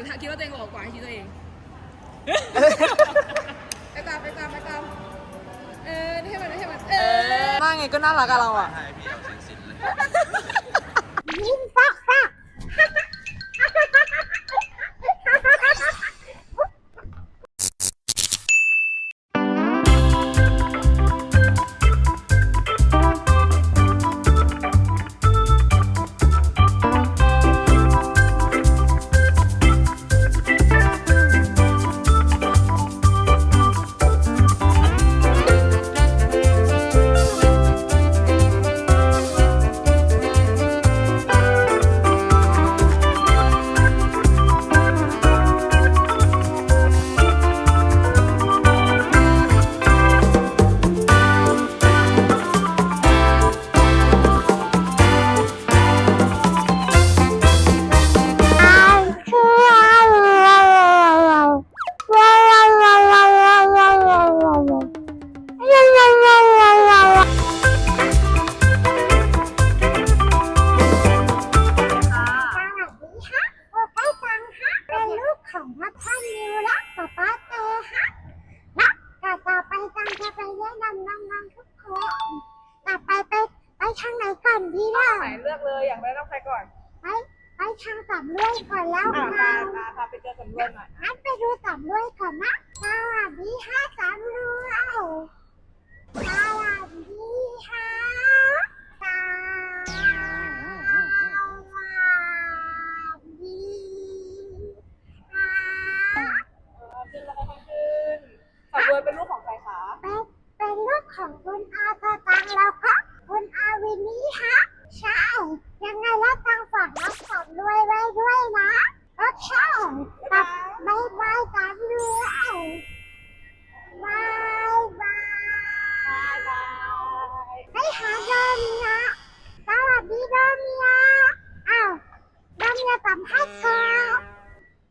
แต่ถ้าคิดว่าตัวเองหล่อกว่าให้คิดตัวเอง ไปตามไปตามไปตามเออให้มันให้มันเออ หน้าไงก็น่ารักอะเราอะ ทางไหนก่อนดีล่ะไหนเลือกเลยอยากได้น้องใครก่อนไปไปทางสำรวยก่อนแล้วอ่ากัพานพาพาไปเจอสำรวจหน่อยงั้นไปดูสำรวยก่อนนะสวัสดีฮะสำรวยสวัสดีฮะ มิยะสัมภาษณ์ก่อ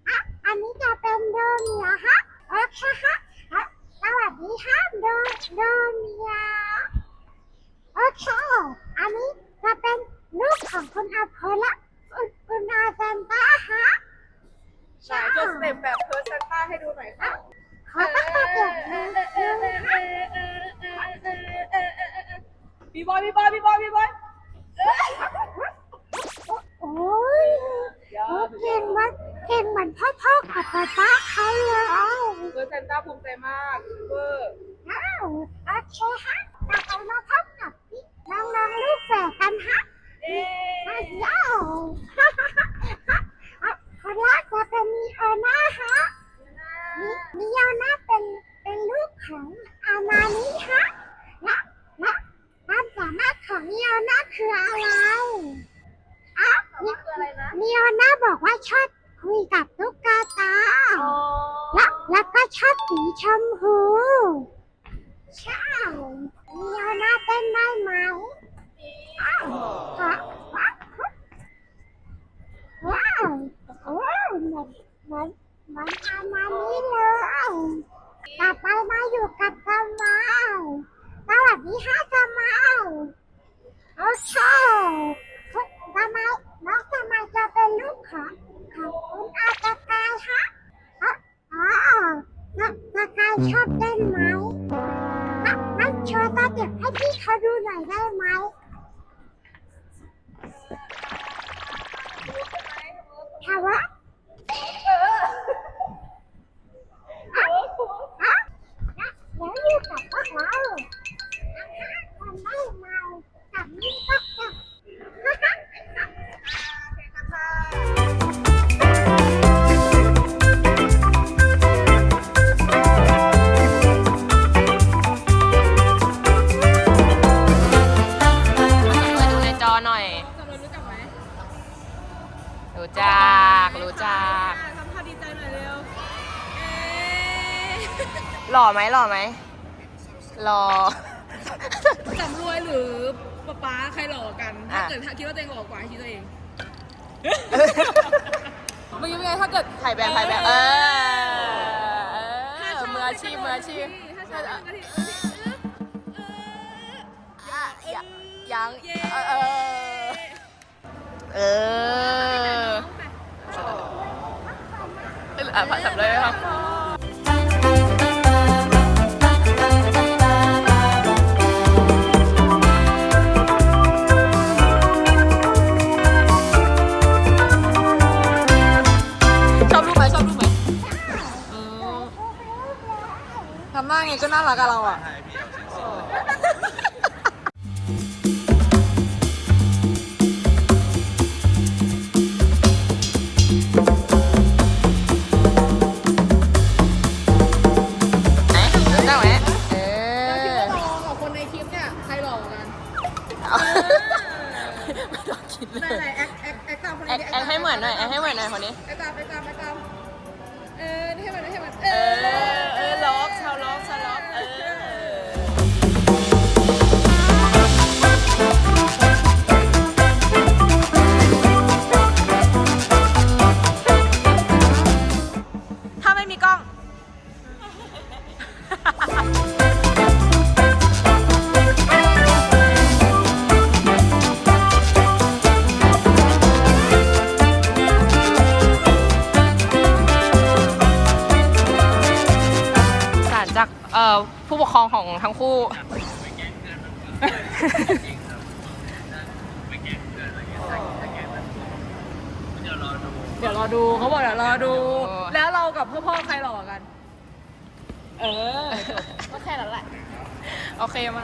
อะอันนี้จะเป็นโดมิยฮะโอเคฮะอะสวัสดีฮะโดโดมิยโอเคอันนี้จะเป็นลูกของคุณอาพลละคุณคุณอาเซนต้าฮะไหนโชว์สเต็ปแบบเพอร์เซนต้าให้ดูหน่อยค่ะขอตั้งแต่เด็กเลยฮะบีบอยบีบอยบีบอยบีบอยโอ้ย โอ้เก่งมากเก่งเหมือนพ่อพ่อกับป้าป้าเขาเลยเพอร์เซนต้าภูมิใจมากเวอร์อ้าวโอเคฮะต่อไปมาพบกับพี่น้องๆลูกแฝดกันฮะเอ๊อ้าะวฮ่าฮ่าฮ่าฮ่าอะคนแรกจะเป็นมีโอน่าฮะมีมีโอน่าเป็นเป็นลูกของอามานิฮะและและความสามารถของมีโอน่าคืออะไรอะมี คืออะไรนะมีโอน่าบอกว่าชอบคุยกับตุ๊กตาอ๋อ แล้วแล้วก็ชอบสีชมพูใช่มีโอน่าเต้นได้ไหมอ้าวฮะว้าวว้าวโอ้เหมือนเหมือนเหมือนอามานี้เลยต่อไปมาอยู่กับสมายสวัสดีค่ะสมายโอเคคุณสมายน้องสมายจะเป็นลูกของของคุณอาตากายฮะ อ๋ออ๋อแล้วแล้วกายชอบเต้นไหมงั้นงั้น เก็บให้พี่เขาดูหน่อยได้ไหมถามว่า ล่อไหมหล่อไหมหล่อ สำรวยหรือป๊าป๊าใครหล่อกันถ้าอะเกิดคิดว่าตัวเองหล่อกว่าให้คิดตัวเองเมื่อกี้เป็นไงถ้าเกิดถ่ายแบบถ่ายแบบเออเออมืออาชีพมืออาชีพถ้าชอบมืออาชีพเอออะยังยังเย้เออเออเอออะผ่านสับเลยไหมครับ รักกับเราอะไหนรู้จักไหมเอเราคิดอว่าเรากับคนในคลิปเนี่ย ใครหล่อกว่ากันไม่ต้องคิดเลไหนยไหนแอคแอคแอคตามคนแอนี้คแอคให้เหมือนหน่อยแอคให้เหมือนหน่อยคนนี้ แอคตามแอคตามแอคตามเออนี่ให้มันให้มันเออเออล็อ อ่อผู้ปกครองของทั้งคู่ เดี๋ยวรอดูเขาบอกเดี๋ยวรอดูแล้วเรากับพ่อพ่อใครหล่อกว่ากัน เออก็แค่นั้นแหละ โอเคมา